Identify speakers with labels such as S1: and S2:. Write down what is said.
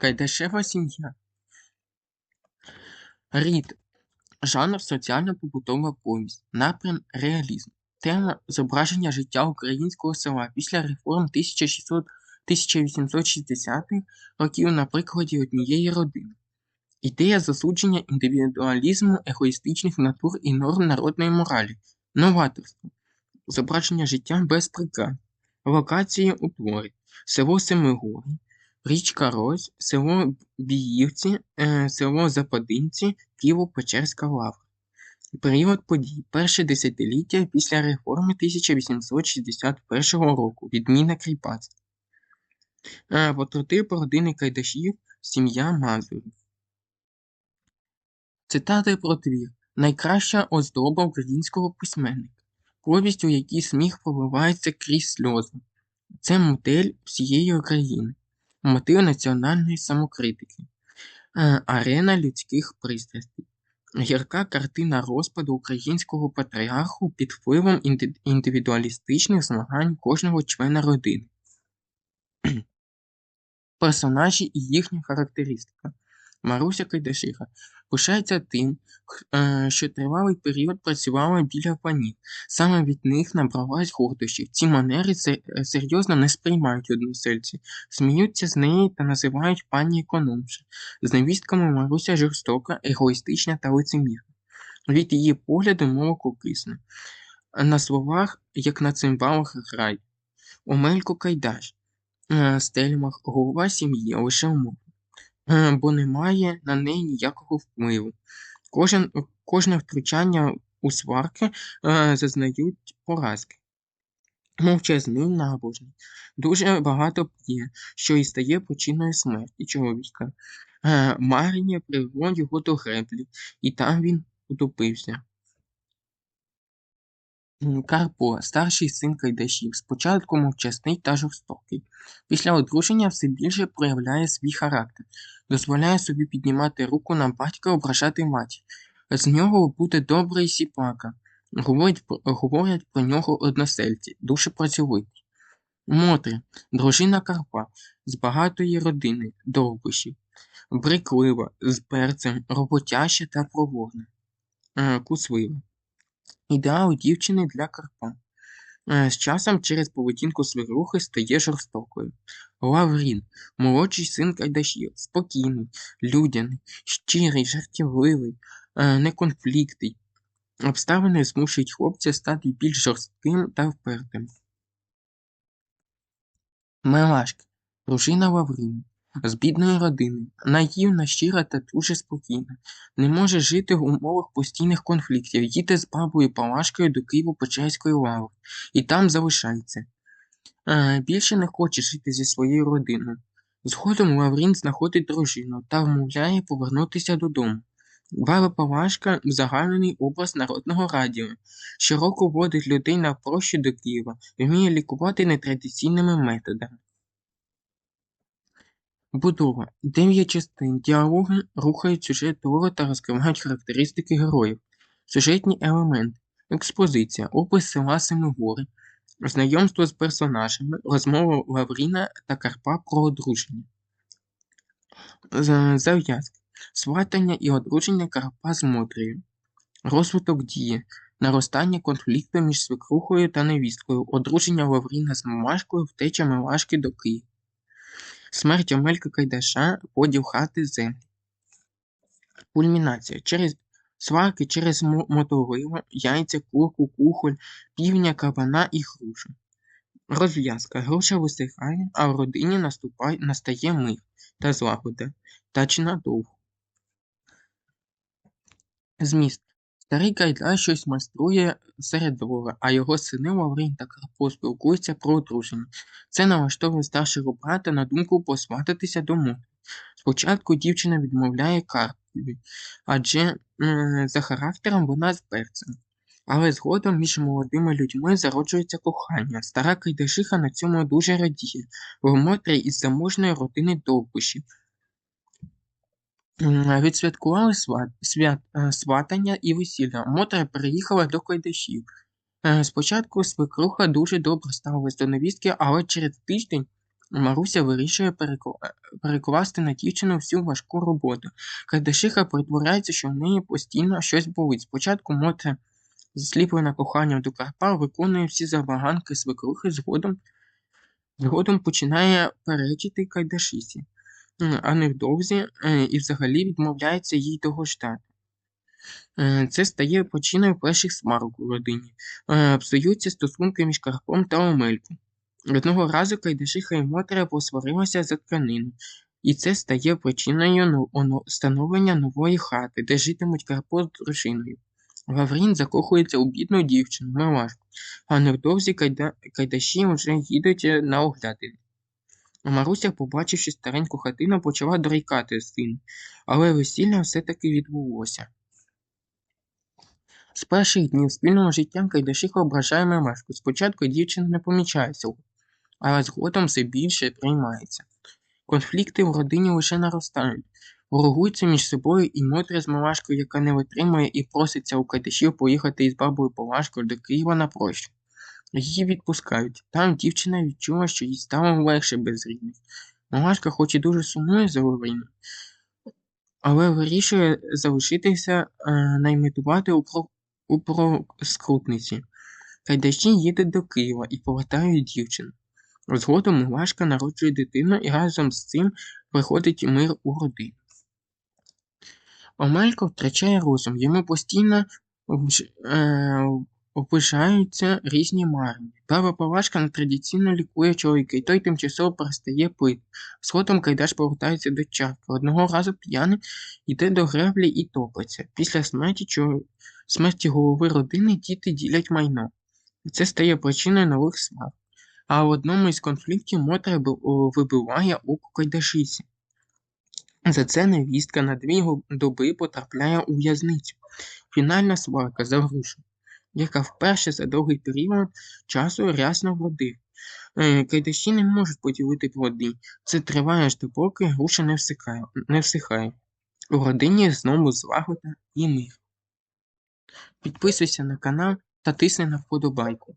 S1: Кайдашева сім'я. Рід. Жанр соціально-побутова повість. Напрям реалізм. Тема зображення життя українського села після реформ 1600 1860-х років на прикладі однієї родини. Ідея засудження індивідуалізму, егоїстичних натур і норм народної моралі. Новаторство. Зображення життя без прикрас. Локації у творі. Село Семигори, річка Рось, село Біївці, е, село Западинці, Києво-Печерська лавра. Період подій. Перше десятиліття після реформи 1861 року. Відміна кріпацтва. Е, Прототип родини Кайдашів, сім'я Мазурів. Цитати про твір. Найкраща оздоба українського письменника. Повість, у якій сміх проливається крізь сльози. Це модель всієї України. Мотив національної самокритики. Е, Арена людських пристрастей. Гірка картина розпаду українського патріарху під впливом індивідуалістичних змагань кожного члена родини. Персонажі і їхня характеристика. Маруся Кайдашиха пишається тим, е, що тривалий період працювала біля панів. Саме від них набралась гордощів. Ці манери е, серйозно не сприймають односельці, сміються з неї та називають пані економша. З невістками Маруся жорстока, егоїстична та лицемірна. Від її погляду молоко кисне. На словах, як на цимбалах грає. Омелько Кайдаш. Е, Стельмах голова сім'ї лише умов, Е, бо немає на неї ніякого впливу. Кожен, кожне втручання у сварки е, зазнають поразки. Мовчазний набожний. Дуже багато п'є, що і стає причиною смерті чоловіка. Е, привело його до греблі, і там він утопився. Карпо, старший син Кайдашів, спочатку мовчасний та жорстокий. Після одруження все більше проявляє свій характер, дозволяє собі піднімати руку на батька, ображати матір. З нього буде добрий сіпака. Говорять, говорять про нього односельці, дуже працьовитий. Мотря, дружина Карпа, з багатої родини, довбишів. Бриклива, з перцем, роботяща та проворна. Е, Куслива. Ідеал дівчини для Карпа. Е, З часом через поведінку свекрухи стає жорстокою. Лаврін, молодший син Кайдашів, спокійний, людяний, щирий, жартівливий, е, неконфліктний. Обставини змушують хлопця стати більш жорстким та впертим. Мелашка, дружина Лавріна, з бідної родини, наївна, щира та дуже спокійна. Не може жити в умовах постійних конфліктів, їде з бабою Палашкою до Києво-Печерської лаври і там залишається. Е, більше не хоче жити зі своєю родиною. Згодом Лаврін знаходить дружину та вмовляє повернутися додому. Баба Палашка – загальний образ народного радіо. Щороку водить людей на прощу до Києва, вміє лікувати нетрадиційними методами. Будова. Дев'ять частин. Діалоги рухають сюжет твору та розкривають характеристики героїв. Сюжетні елементи. Експозиція. Опис села Семигори. Знайомство з персонажами. Розмова Лавріна та Карпа про одруження. Зав'язки. Сватання і одруження Карпа з Мотрею. Розвиток дії. Наростання конфлікту між свекрухою та невісткою. Одруження Лавріна з Мамашкою, втеча Милашки до Києва. Смерть Омелька Кайдаша, поділ хати землі. Кульмінація. Через сварки через мо- мотовило, яйця, курку, кухоль, півня, кабана і грушу. Розв'язка. Груша висихає, а в родині наступає, настає мир та злагода. Та чи надовго. Зміст. Старий Кайдаш щось майструє серед двора, а його сини Лаврін та Карпо спілкуються про одруження. Це налаштовує старшого брата на думку посвататися до Мотри. Спочатку дівчина відмовляє Карпові, адже м, за характером вона з перцем. Але згодом між молодими людьми зароджується кохання. Стара Кайдашиха на цьому дуже радіє, бо Мотря із заможної родини Довбишів. Відсвяткували сват, свят, е, сватання і весілля. Мотря переїхала до Кайдашів. Е, Спочатку свекруха дуже добре ставилась до невістки, але через тиждень Маруся вирішує перекласти на дівчину всю важку роботу. Кайдашиха притворяється, що в неї постійно щось болить. Спочатку Мотря, засліплена коханням до Карпа, виконує всі забаганки свекрухи, згодом, згодом починає перечити Кайдашисі, а невдовзі е, і взагалі відмовляється їй догождати. Е, Це стає причиною перших сварок у родині. Е, Псуються стосунки між Карпом та Омельку. Одного разу Кайдашиха і Мотря посварилися за тканину, і це стає причиною но- становлення нової хати, де житимуть Карпо з дружиною. Лаврін закохується у бідну дівчину, Милашку, а невдовзі кайда... Кайдаші вже їдуть е, на огляди. Маруся, побачивши стареньку хатину, почала дорікати сину, але весілля все-таки відбулося. З перших днів спільного життя Кайдашиха ображає Мемешку. Спочатку дівчина не помічає цього, але згодом все більше приймається. Конфлікти в родині лише наростають. Ворогуються між собою і Мотря з Малашкою, яка не витримує і проситься у Кайдашів поїхати із бабою Палашкою до Києва на прощу. Її відпускають. Там дівчина відчула, що їй стало легше без рідних. Малашка хоч і дуже сумує за Лавріном, але вирішує залишитися е, наймитувати у, про, у проскрутниці. Кайдаші їде до Києва і повертають дівчину. Згодом Милашка народжує дитину і разом з цим приходить мир у родину. Омелько втрачає розум, йому постійно е, опишаються різні марні. Баба Палашка нетрадиційно лікує чоловіка, і той тимчасово перестає пити. Згодом Кайдаш повертається до чарки. Одного разу п'яний йде до греблі і топиться. Після смерті, смерті голови родини діти ділять майно. Це стає причиною нових сварок. А в одному із конфліктів Мотря вибиває око Кайдашисі. За це невістка на дві доби потрапляє у в'язницю. Фінальна сварка за грушу, яка вперше за довгий період часу рясно вродив. Е, Кайдаші не можуть поділити плоди. Це триває аж допоки груша не всихає. Не всихає. У родині знову злагода і мир. Підписуйся на канал та тисни на вподобайку.